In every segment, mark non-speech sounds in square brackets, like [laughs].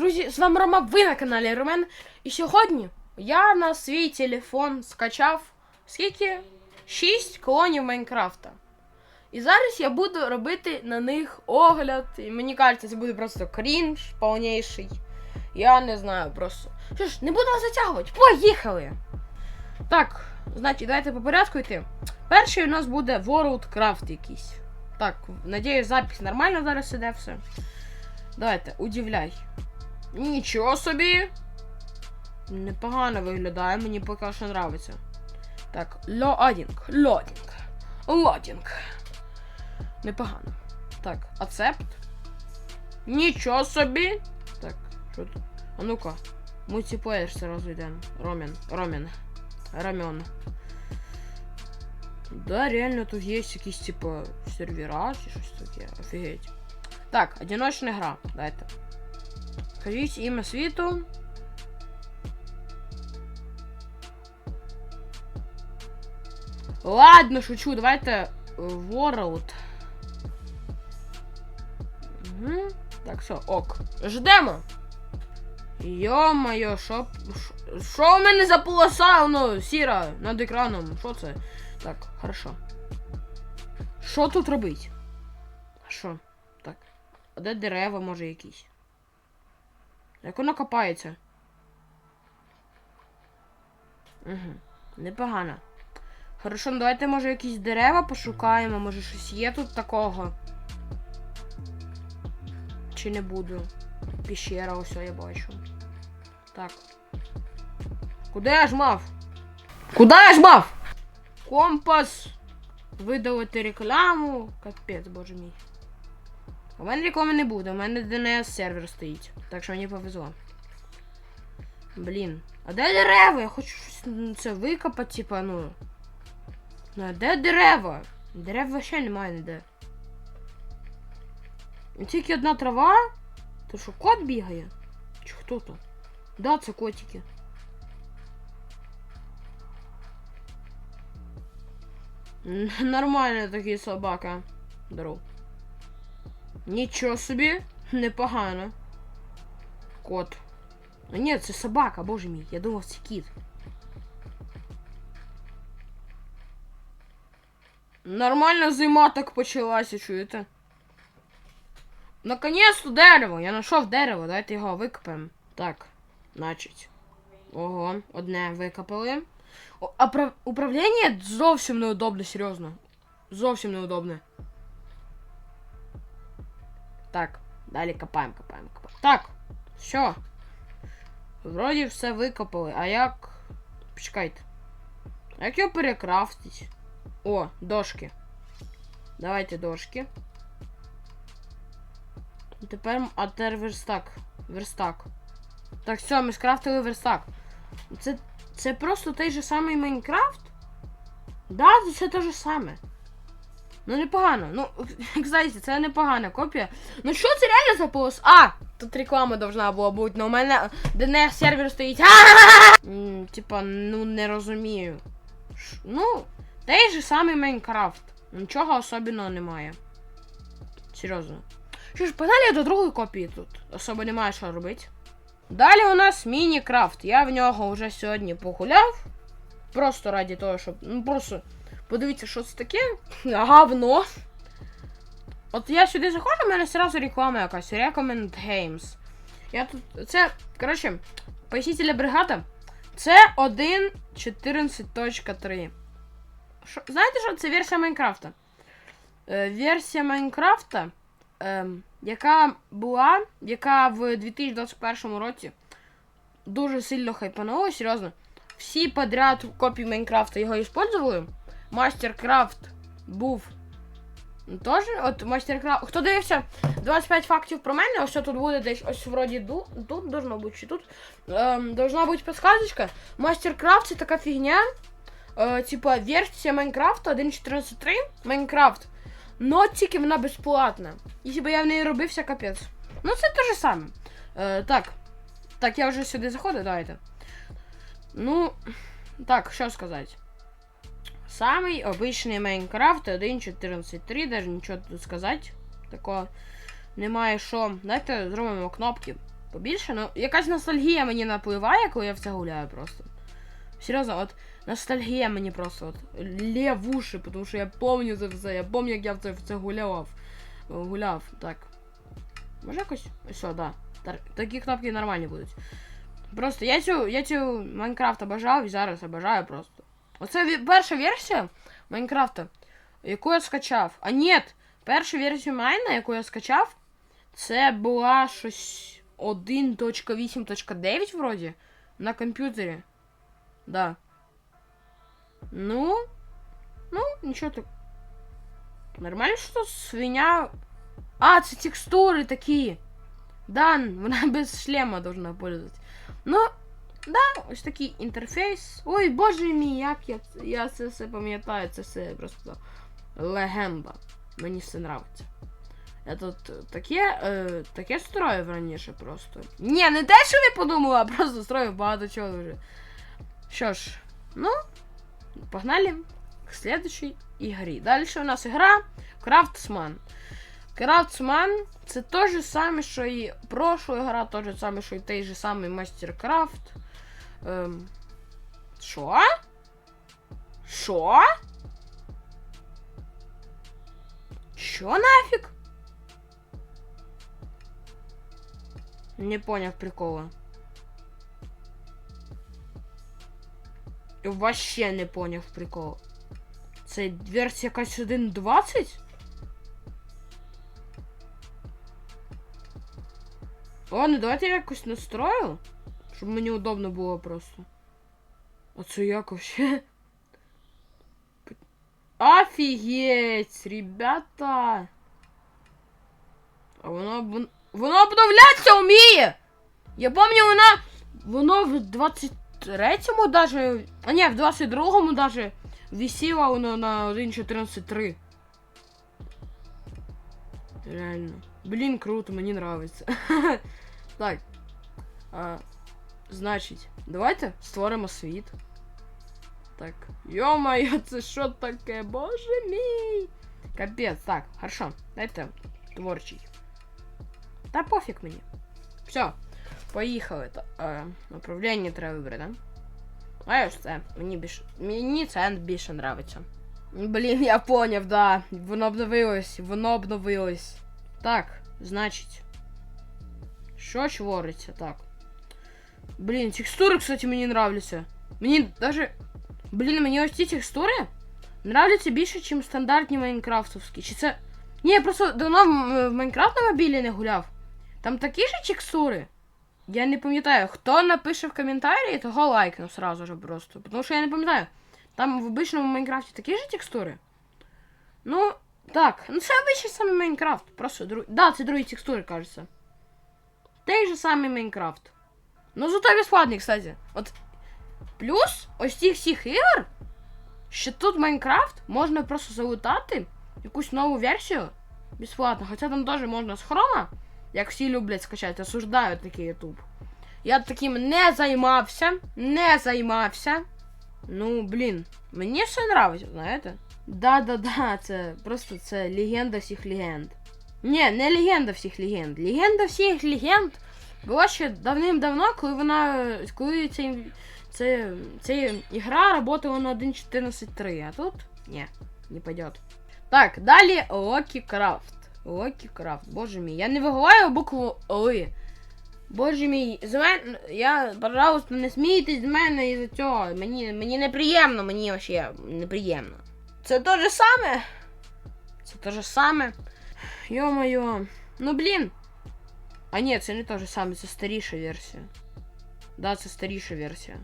друзі, з вами Рома, ви на каналі Ромен. І сьогодні я на свій телефон скачав скільки? 6 клонів Майнкрафта. І зараз я буду робити на них огляд. І мені кажеться, це буде просто крінж повніший. Я не знаю просто. Що ж, не буду вас затягувати. Поїхали! Так, значить, давайте по порядку йти. Перший у нас буде World Craft якийсь. Так, надіюсь, запис нормально зараз іде все. Давайте, удивляй. Нічого собі. Непогано виглядає, мені поки що нравиться. Так, лодінг, лодінг, лодінг. Непогано. Так, ацепт. Нічого собі. Так, що тут? А ну-ка. Мультиплеєр сразу йде. Ромен, Ромен. Рамен. Да, реально тут є якісь, типа, сервера чи щось таке. Офігеть. Так, одиночна гра. Дайте. Кажіть ім'я світу. Ладно, шучу, давайте е, World. Угу. Так, все, ок. Ждемо. Йо-моє, що. Що в мене за полоса, ну, сіра над екраном? Що це? Так, хорошо. Що тут робить? Що? Так. А де дерева, може, якісь? Як воно копається? Угу. Непогано. Хорошо, ну давайте, може, якісь дерева пошукаємо, може щось є тут такого. Чи не буду? Піщера, ось я бачу. Так. Куди я ж мав? Куди я ж мав? Компас. Видалити рекламу. Капець, боже мій. У мене реклами не буде, у мене DNS сервер стоїть. Так що мені повезло. Блін. А де дерева? Я хочу щось це викопати, типа, ну. Ну, а де дерева? Дерев вообще немає ніде. Тільки одна трава. То що, кот бігає? Чи хто то? Да, це котики. Н- Нормальний такий собака. Здоров. Нічого собі, непогано. Кот. А ні, це собака, боже мій, я думав, це кіт. Нормальна зима так почалася, чуєте? Наконец-то дерево! Я знайшов дерево, давайте його викопаємо. Так, значить. Ого, одне викопали. А управління зовсім неудобне, серйозно. Зовсім неудобне. Так, далі копаємо, копаємо, копаємо. Так, все. Вроді все викопали. А як. Почекайте. Як його перекрафтить? О, дошки. Давайте дошки. Тепер. А тепер верстак. Верстак. Так, все, ми скрафтили верстак. Це. Це просто той же самий Майнкрафт? Да, це те же саме. Ну непогано. Ну, [laughs] кстати, це непогана копія. Ну що це реально за полос? А! Тут реклама должна була бути, но у мене DNS сервер стоїть. [laughs] Типа, ну не розумію. Ну, той же самий Майнкрафт. Нічого особливого немає. Серйозно. Що ж, погнали до другої копії тут. Особо немає що робити. Далі у нас Мінікрафт. Я в нього вже сьогодні погуляв. Просто раді того, щоб. Ну просто подивіться, що це таке. Говно. От я сюди заходжу, у мене одразу реклама якась. Recommend Games. Я тут. Це. Коротше, пояснітельна бригада. Це 1.14.3. Знаєте, що це версія Майнкрафта? Е, версія Майнкрафта, ем, яка була, яка в 2021 році дуже сильно хайпанула, серйозно. Всі подряд копії Майнкрафта його использовали. Мастеркрафт був теж. От Мастеркрафт. Хто дивився 25 фактів про мене, ось тут буде десь ось вроді тут должно бути чи тут. Ем, должна бути підсказочка. Мастеркрафт це така фігня. Е, типа версія Майнкрафта 1.14.3 Майнкрафт. Но тільки вона безплатна. Якщо б я в неї робився, капець. Ну це те же саме. Е, так. Так, я вже сюди заходив, давайте. Ну, так, що сказати. Самий обичний Майнкрафт 1.14.3, даже нічого тут сказати. Такого немає що. Давайте зробимо кнопки. побільше. Ну, якась ностальгія мені напливає, коли я в це гуляю просто. Серйозно, от ностальгія мені просто от лє уші, тому що я пам'ятаю це все. Я пам'ятаю, як я в це, в це гуляв. Гуляв. Так. Може якось. Все, да. Такі кнопки нормальні будуть. Просто я цю, я цю Майнкрафт обожав і зараз обожаю просто. Оце ві- перша версія Майнкрафта, яку я скачав. А ні, першу версію Майна, яку я скачав, це була щось 1.8.9 вроді на комп'ютері. Да. Ну. Ну, нічого так. Нормально, що свиня. А, це текстури такі. Да, вона [laughs] без шлема должна пользоваться. Ну, да, ось такий інтерфейс. Ой, боже мій, як я, це- я це все пам'ятаю, це все просто легенда. Мені все нравиться. Я тут таке, е, таке строїв раніше просто. Ні, не те, що ви подумали, а просто строїв багато чого вже. Що ж, ну, погнали к следующей ігрі. Далі у нас ігра Craftsman. Craftsman це те ж саме, що і прошлая гра, те ж саме, що і той же самий Майстеркрафт. Ем, що? Що? Що нафіг? Не поняв прикола. Вообще не поняв прикол. Це версія якась 1.20? Ладно, давайте я якось настрою, щоб мені удобно було просто. А це як вообще? Офігеть, ребята! А воно, вон- воно обновлятися вміє! Я пам'ятаю, вона. Воно в 23-му даже. А ні, в 22-му даже висіло воно на 1.14.3. Реально. Блін, круто, мені нравиться. [laughs] так. А, значить, давайте створимо світ. Так. Йо-моє, це [laughs] що таке? Боже мій! Капець, так, хорошо. Дайте творчий. Та пофіг мені. Все, поїхали. Та, е, направлення треба вибрати, да? А ось це. Мені більше. Мені це більше нравиться. Блін, я поняв, да. Воно обновилось, воно обновилось. Так, значить. Що твориться? Так. Блін, текстури, кстати, мені нравляться. Мені даже. Блін, мені ось ці текстури нравляться більше, ніж стандартні майнкрафтовські. Чи це. Ні, я просто давно в в Майнкрафт на мобілі не гуляв. Там такі ж текстури. Я не пам'ятаю, хто напише в коментарі, того лайкну сразу же просто. Тому що я не пам'ятаю. Там в обичному Майнкрафті такі ж текстури. Ну, так. Ну це обичний самий Майнкрафт. Просто друг... Да, це другі текстури, кажеться. Той же самий Майнкрафт. Ну, зато безплатний, кстати. От плюс ось цих всіх ігор, що тут Майнкрафт можна просто залутати якусь нову версію безплатно. Хоча там теж можна з хрома, як всі люблять скачати, осуждають такий ютуб. Я таким не займався, не займався. Ну, блін, мені все нравиться, знаєте? Да-да-да, це просто це легенда всіх легенд. Ні, не легенда всіх легенд. Легенда всіх легенд була ще давним-давно, коли вона. коли ця, це, ця ігра работала на 1.14.3, а тут ні, не пойдет. Так, далі Локі Крафт. Локі Крафт. Боже мій, я не виголаю букву Ли. Боже мій, з мене, я, пожалуйста, не смійтесь з мене із цього. Мені, мені неприємно, мені вообще неприємно. Це те же саме. Це те же саме. Йо-моє. Ну блін. А ні, це не те же саме, це старіша версія. Да, це старіша версія.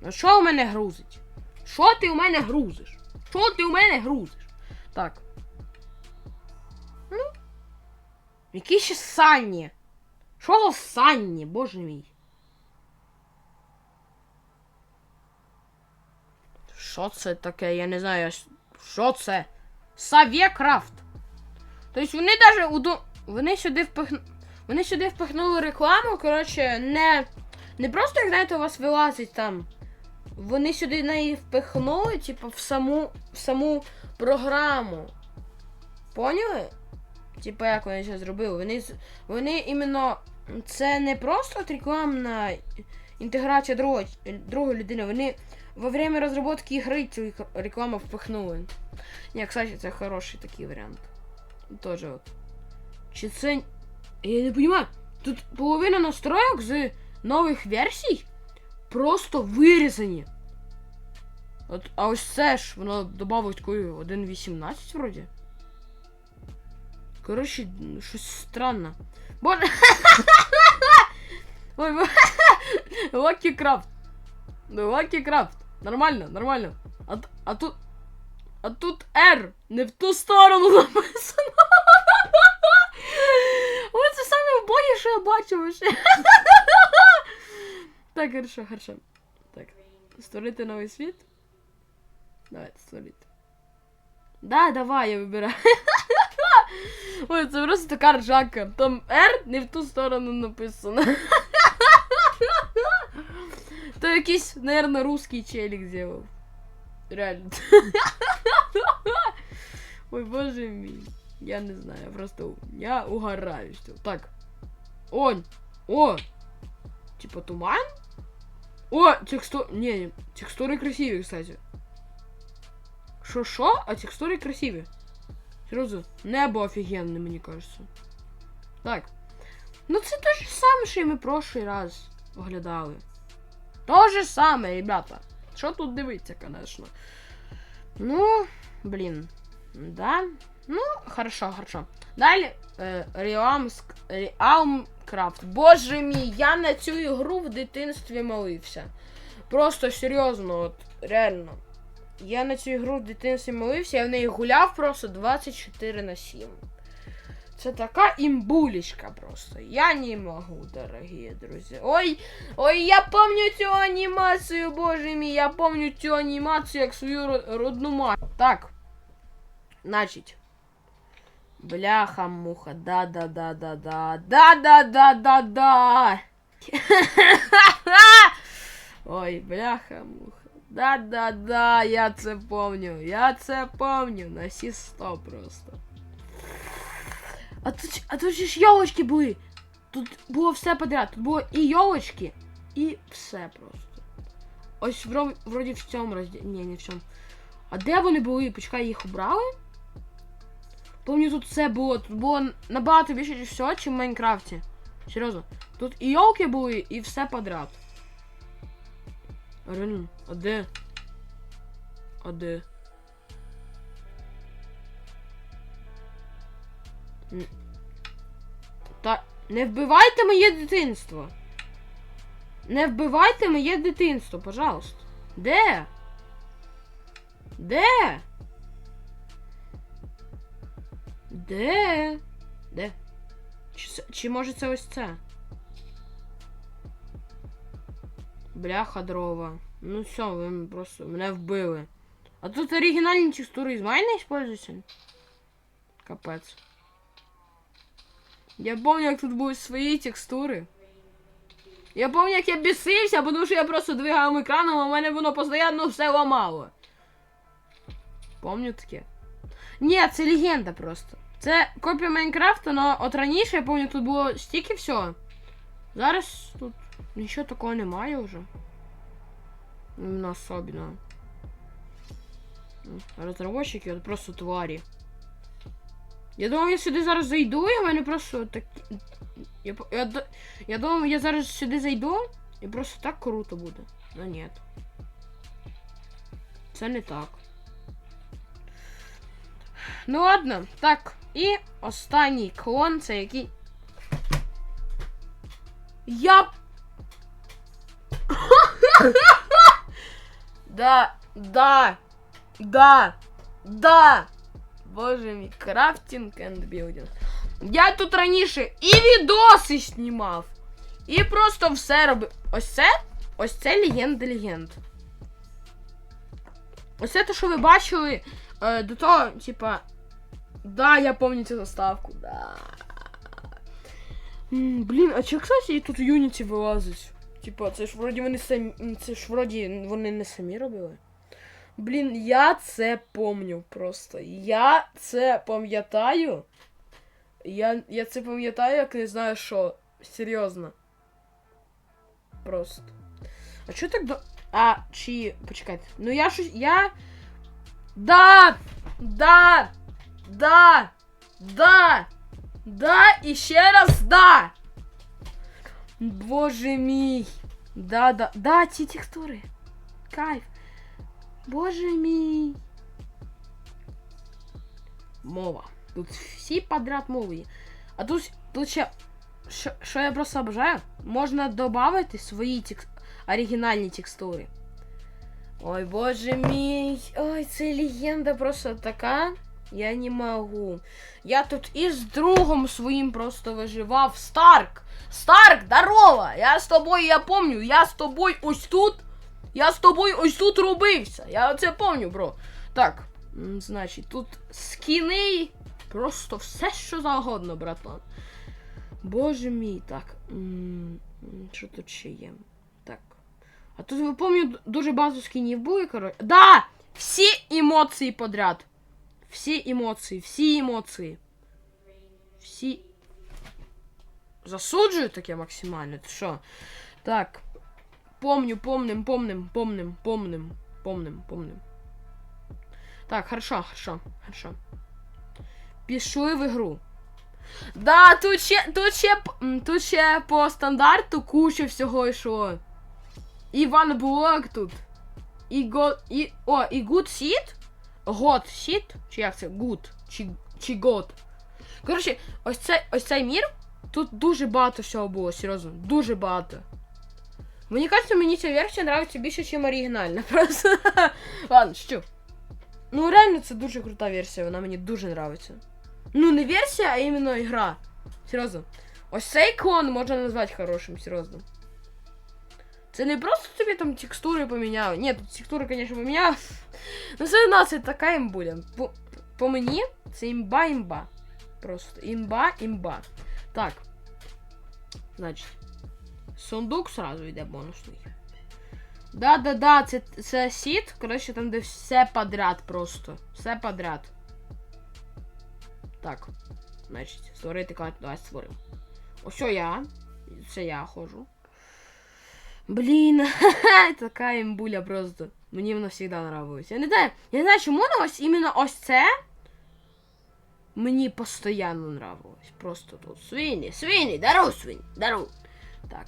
Ну що у мене грузить? Що ти у мене грузиш? Що ти у мене грузиш? Так. Ну. Які ще санні? Що за санні, боже мій? Що це таке? Я не знаю. ж- Що це? Савєкрафт. Тобто вони навіть уду... Вони сюди впихнули. Вони сюди впихнули рекламу, коротше, не. Не просто, як знаєте, у вас вилазить там. Вони сюди неї впихнули, типу, в саму, в саму програму. Поняли? Типа, як вони це зробили? Вони, вони іменно. Це не просто рекламна інтеграція другого, другої людини. Вони во время розробки гри цю рекламу впихнули. Ні, кстати, це хороший такий варіант. Тоже от. Чи. Я не розумію. Тут половина настроєк з нових версій просто вирізані. От, а ось це ж воно додавить такої 1.18 вроді. Коротше, щось странно. Боже. [laughs] Ой, Лакі Крафт. Лакі Крафт. Нормально, нормально. А, а тут. А тут R не в ту сторону [laughs] написано. Ой, це що я бачив ще. Так, хорошо, хорошо. Так. Створити новий світ. Давайте створити. Да, давай, я вибираю. Ой, це просто така ржака. Там R не в ту сторону написано. То якийсь, наверное, русский челик зробив. Реально. Ой, боже мій. Я не знаю, просто. Я угораю. Так. О! О! Типа туман? О, текстур... Не, не, текстури красиві, кстати. Шо, шо? А текстури красиві. Серйозно, небо офігенне, мені кажется. Так. Ну це те ж саме, що і ми прошлий раз оглядали. То же саме, ребята. Що тут дивиться, конечно. Ну, блін. Да. Ну, хорошо, хорошо. Далі. Е, Realmcraft. Боже мій, я на цю ігру в дитинстві молився. Просто серйозно, от, реально. Я на цю ігру в дитинстві молився, я в неї гуляв просто 24 на 7. Це така імбулечка просто. Я не можу, дорогі друзі. Ой, ой, я помню цю анімацію, боже мій, я помню цю анімацію як свою родну мать. Так. Значить. Бляха-муха, да-да-да-да-да. Да-да-да-да-да. [laughs] Ой, бляха-муха. Да-да-да, я це помню. Я це помню. Носи сто просто. А тут а тут ж елочки были? Тут было все подряд. Тут було і йолочки, і все просто. Ось вроде в цьому розділі. не не в цьому. А где они были? Почекай, их убрали? Помню, тут все було. Тут було набагато більше ніж всього, чим в Майнкрафті. Серйозно. Тут і йолки були, і все подряд. Реально, а де? А де? Та не вбивайте моє дитинство. Не вбивайте моє дитинство, пожалуйста. Де? Де? Де? Де? Чи, чи може це ось це? Бляха дрова. Ну все, ви просто мене вбили. А тут оригінальні текстури із майна используються? Капець. Я помню, як тут були свої текстури. Я помню, як я бісився, тому що я просто двигав екраном, а в мене воно постійно все ламало. Помню таке. Ні, це легенда просто. Це копія Майнкрафта, але от раніше я пам'ятаю, тут було стільки всього. Зараз тут нічого такого немає вже. Іменно особливо. М, от просто тварі. Я думав, я сюди зараз зайду, і в мене просто так. Я, я, я думав, я зараз сюди зайду, і просто так круто буде. Ну ні. Це не так. Ну ладно, так. І останній клон, це який. Я. [laughs] да, да, да, да. Боже мій, крафтинг and building. Я тут раніше і відоси знімав, і просто все робив. Ось це? Ось це легенда легенд. Ось це те, що ви бачили е, до того, типа. Да, я помню цю заставку, да. М, Блін, а чи, кстати, і тут Unity вилазить? Типа, це ж вроді вони самі. Це ж вроді вони не самі робили. Блін, я це помню просто. Я це пам'ятаю. Я, я це пам'ятаю, як не знаю що. Серйозно. Просто. А чого так до. А, чи. Почекайте. Ну я щось. Я. Да! Да! Да! Да! Да! І ще раз да! Боже мій! Да, да, да, ці текстури. Кайф. Боже мій. Мова. Тут всі подряд мови є. А тут, тут ще. Що, що я просто обожаю? Можна додати свої текст... оригінальні текстури. Ой, боже мій. Ой, це легенда просто така. Я не можу. Я тут із другом своїм просто виживав. Старк! Старк, здорово! Я з тобою, я помню, я з тобою ось тут. Я з тобою ось тут робився. Я це помню, бро. Так, значить, тут скіни. Просто все, що завгодно, братан. Боже мій, так. Що тут ще є? Так. А тут ви пам'ятаю, дуже багато скінів були, коротше. Да! Всі емоції подряд. Всі емоції, всі емоції. Всі. Засуджую таке максимально. Ти що? Так. Помню, помним, помним, помним, помним, помним, помним. Так, хорошо, хорошо, хорошо. Пішли в ігру. Да, тут ще, тут ще, тут ще по стандарту куча всього йшло. І Ван Блок тут. І го, і, о, і Good Seed. God Seed. Чи як це? Good. Чи, чи God. Коротше, ось цей, ось цей мір. Тут дуже багато всього було, серйозно. Дуже багато. Мені кажется, мені ця версія нравиться більше, ніж оригінальна. [laughs] Просто. Ладно, що. Ну, реально, це дуже крута версія, вона мені дуже нравиться. Ну, не версія, а іменно ігра. Серйозно. Ось цей клон можна назвати хорошим, серйозно. Це не просто тобі там текстури поміняли. Ні, тут текстури, звісно, поміняли. Ну, все одно це така імбуля. По, по мені це імба-імба. Просто імба-імба. Так. Значить. Сундук сразу йде бонусний. Да-да-да, це, це сіт, коротше, там, де все подряд просто. Все подряд. Так. Значить, створити карту. Давай створимо. Ось я. Це я ходжу. Блін, [laughs] така імбуля просто. Мені вона завжди нравилась. Я не знаю, я не знаю, чому ну, ось іменно ось це. Мені постійно нравилось. Просто тут свині, свині, дару свинь, дару. Так.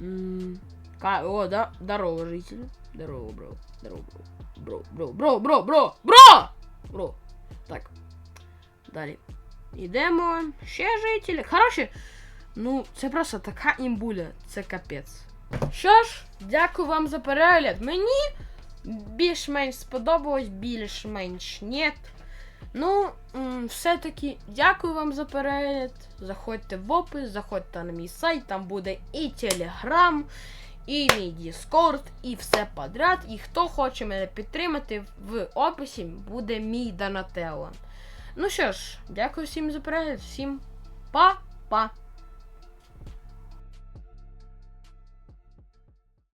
М, Ка... О, да, здорово, житель. Здорово, бро. Здорово, бро. Бро, бро, бро, бро, бро, бро! Бро. Так. Далі. Ідемо. Ще жителі. Хороші. Ну, це просто така імбуля. Це капець. Що ж, дякую вам за перегляд. Мені більш-менш сподобалось, більш-менш нет. Ну, все-таки дякую вам за перегляд. Заходьте в опис, заходьте на мій сайт, там буде і Телеграм, і мій Діскорд, і все подряд. І хто хоче мене підтримати, в описі буде мій Донателло. Ну що ж, дякую всім за перегляд, всім па-па.